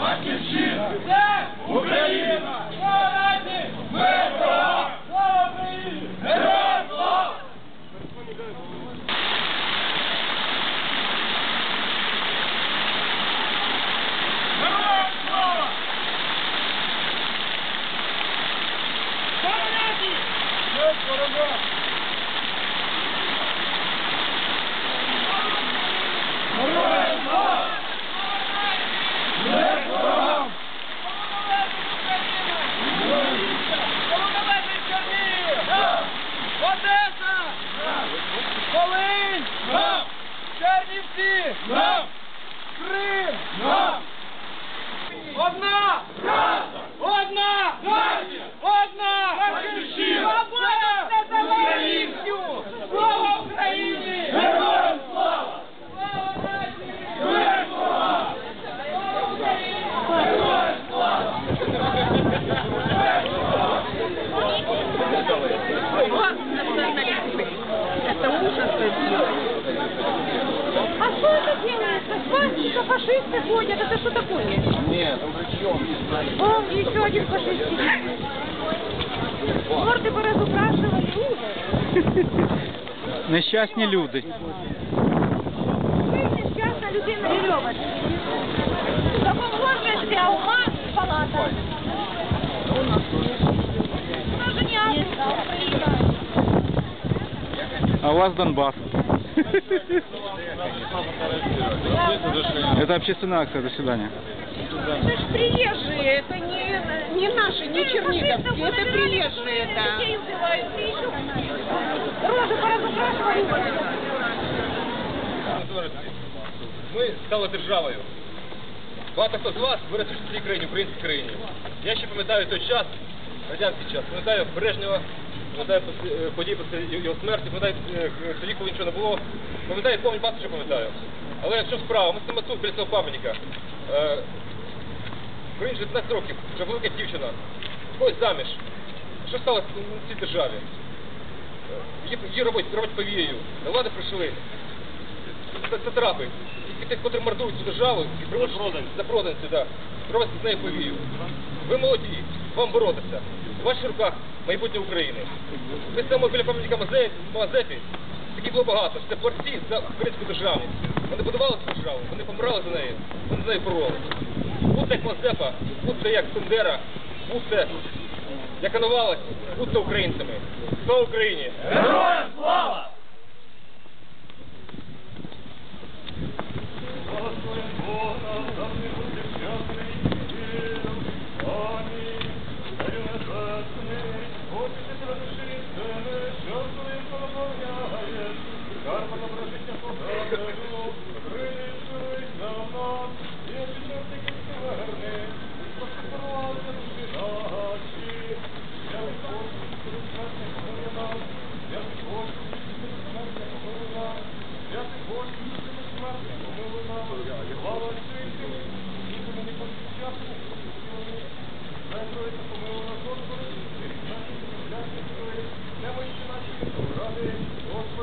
Батьківщина! Україна! фашисты ходят. Это что такое? Нет, там при чем? О, еще один фашист сидит. Морды поразукрашивали. Ужас. Нещасні люди. Вы несчастна людина веревочка. Допоможете, а ума палата. Тоже не Африка, а Украина. А у вас Донбасс. Это общественная акция. До свидания. Это ж приезжие, это не, не наши, не черниговские, это приезжие, да. Детей убивают, и еще рожи поразукрашивают. Ми стали державою. Багато хто з вас вирос в цій країні, українській країні. Я ще пам'ятаю той час, радянський час, пам'ятаю Брежнева, пам'ятаю е, події після його смерті, пам'ятаю е, тоді, коли нічого не було. Пам'ятаю, повні багато що пам'ятаю. Але чому справа? Ми стоїмо тут біля цього пам'ятника. Е, Україні вже 15 років, вже велика дівчина. Ходить заміж. Що сталося в цій державі? Е, Її, робить, робить повією. До влади прийшли це, це трапи. І тих, котрі мордують цю державу, і приводять за проданці, да. Робить з нею повію. Ви молоді, вам боротися. Ваших руках майбутнє України. Ми саме біля пам'ятника Мазепі, таких було багато. Це борці за українську державу. Вони будували цю державу, вони помирали за неї, вони за нею боролися. Будьте як Мазепа, будьте як Бендера, будьте як Коновалець, будьте українцями. Слава Україні! Героям слава!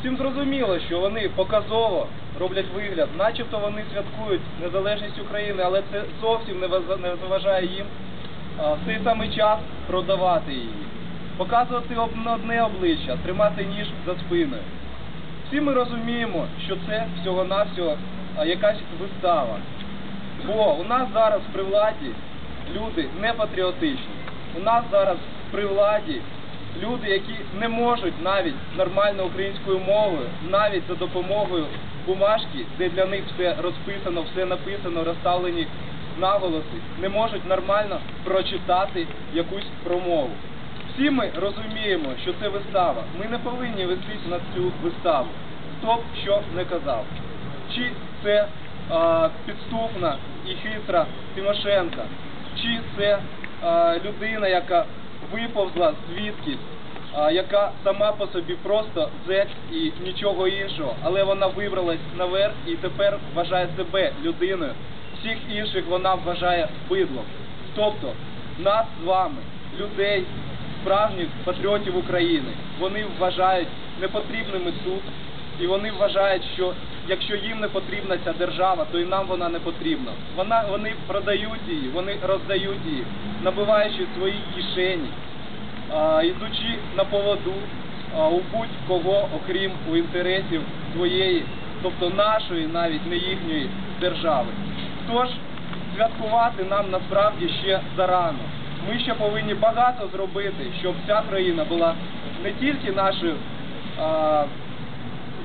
Всім зрозуміло, що вони показово роблять вигляд, начебто вони святкують незалежність України, але це зовсім не заважає їм в цей самий час продавати її, показувати одне обличчя, тримати ніж за спиною. Всі ми розуміємо, що це всього-навсього якась вистава. Бо у нас зараз при владі люди не патріотичні. У нас зараз при владі люди, які не можуть навіть нормально українською мовою, навіть за допомогою бумажки, де для них все розписано, все написано, розставлені наголоси, не можуть нормально прочитати якусь промову. Всі ми розуміємо, що це вистава. Ми не повинні вестись на цю виставу. Хто б що не казав. Чи це а, підступна і хитра Тимошенка, чи це а, людина, яка виповзла звідкись, а, яка сама по собі просто зек і нічого іншого, але вона вибралась наверх і тепер вважає себе людиною. Всіх інших вона вважає бидлом. Тобто нас з вами, людей, справжніх патріотів України, вони вважають непотрібними тут, і вони вважають, що якщо їм не потрібна ця держава, то і нам вона не потрібна. Вона, вони продають її, вони роздають її, набиваючи свої кишені, а, йдучи на поводу а, у будь-кого, окрім у інтересів своєї, тобто нашої, навіть не їхньої держави. Тож святкувати нам насправді ще зарано. Ми ще повинні багато зробити, щоб ця країна була не тільки нашою а,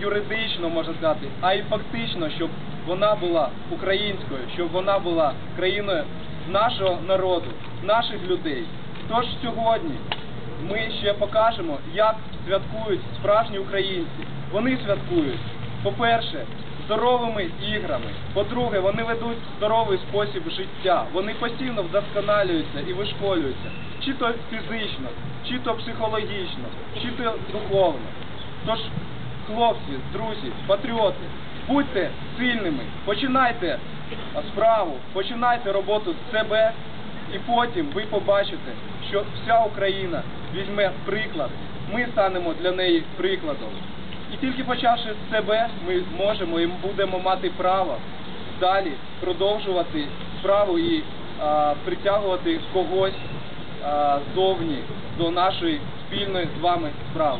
юридично, можна сказати, а й фактично, щоб вона була українською, щоб вона була країною нашого народу, наших людей. Тож сьогодні ми ще покажемо, як святкують справжні українці. Вони святкують, по-перше, здоровими іграми. По-друге, вони ведуть здоровий спосіб життя. Вони постійно вдосконалюються і вишколюються, чи то фізично, чи то психологічно, чи то духовно. Тож, хлопці, друзі, патріоти, будьте сильними, починайте справу, починайте роботу з себе, і потім ви побачите, що вся Україна візьме приклад. Ми станемо для неї прикладом. І тільки почавши з себе, ми можемо і будемо мати право далі продовжувати справу і а, притягувати когось а, ззовні до нашої спільної з вами справи.